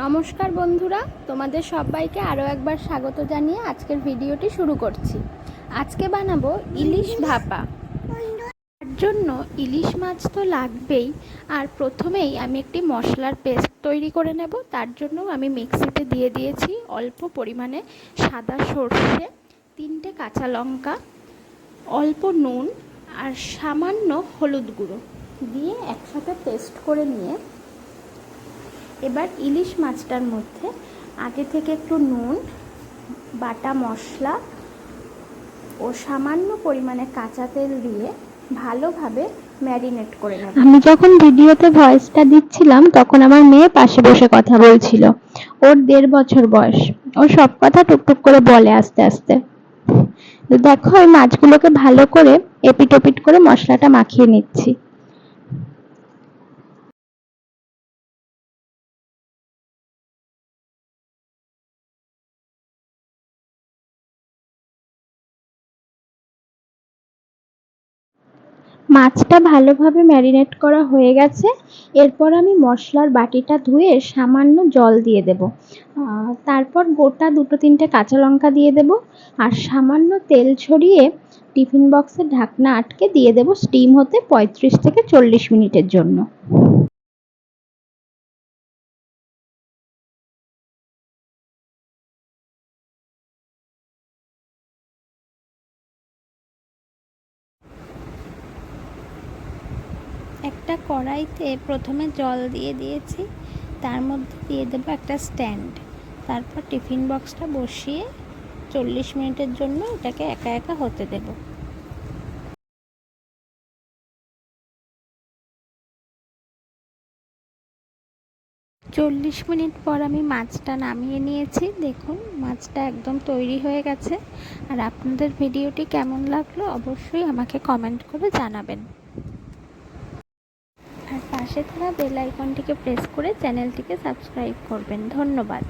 নমস্কার বন্ধুরা, তোমাদের সবাইকে আরও একবার স্বাগত জানিয়ে আজকের ভিডিওটি শুরু করছি। আজকে বানাবো ইলিশ ভাপা। তার জন্য ইলিশ মাছ তো লাগবেই, আর প্রথমেই আমি একটি মশলার পেস্ট তৈরি করে নেব। তার জন্য আমি মিক্সিতে দিয়ে দিয়েছি অল্প পরিমাণে সাদা সর্ষে, তিনটে কাঁচা লঙ্কা, অল্প নুন আর সামান্য হলুদ গুঁড়ো। দিয়ে একসাথে পেস্ট করে নিয়ে এবার ইলিশ মাছটার মধ্যে আগে থেকে একটু নুন, বাটা মশলা ও সামান্য পরিমাণে কাঁচা তেল দিয়ে ভালোভাবে ম্যারিনেট করে নেব। আমি যখন ভিডিওতে ভয়েসটা দিচ্ছিলাম, তখন আমার মেয়ে পাশে বসে কথা বলছিল। ওর দেড় বছর বয়স। ও সব কথা টুকটুক করে বলে আস্তে আস্তে। দেখো, ওই মাছগুলোকে ভালো করে এপিট ওপিট করে মশলাটা মাখিয়ে নিচ্ছি। মাছটা ভালোভাবে ম্যারিনেট করা হয়ে গেছে। এরপর আমি মশলার বাটিটা ধুয়ে সামান্য জল দিয়ে দেব। তারপর গোটা দুটো তিনটে কাঁচা লঙ্কা দিয়ে দেব আর সামান্য তেল ছড়িয়ে টিফিন বক্সের ঢাকনা আটকে দিয়ে দেব স্টিম হতে পঁয়ত্রিশ থেকে চল্লিশ মিনিটের জন্য। একটা কড়াইতে প্রথমে জল দিয়ে দিয়েছি, তার মধ্যে দিয়ে দেবো একটা স্ট্যান্ড। তারপর টিফিন বক্সটা বসিয়ে চল্লিশ মিনিটের জন্য এটাকে একা একা হতে দেব। চল্লিশ মিনিট পর আমি মাছটা নামিয়ে নিয়েছি। দেখুন, মাছটা একদম তৈরি হয়ে গেছে। আর আপনাদের ভিডিওটি কেমন লাগল অবশ্যই আমাকে কমেন্ট করে জানাবেন। পাশে থাকা বেল আইকনটিকে প্রেস করে চ্যানেলটিকে সাবস্ক্রাইব করবেন। ধন্যবাদ।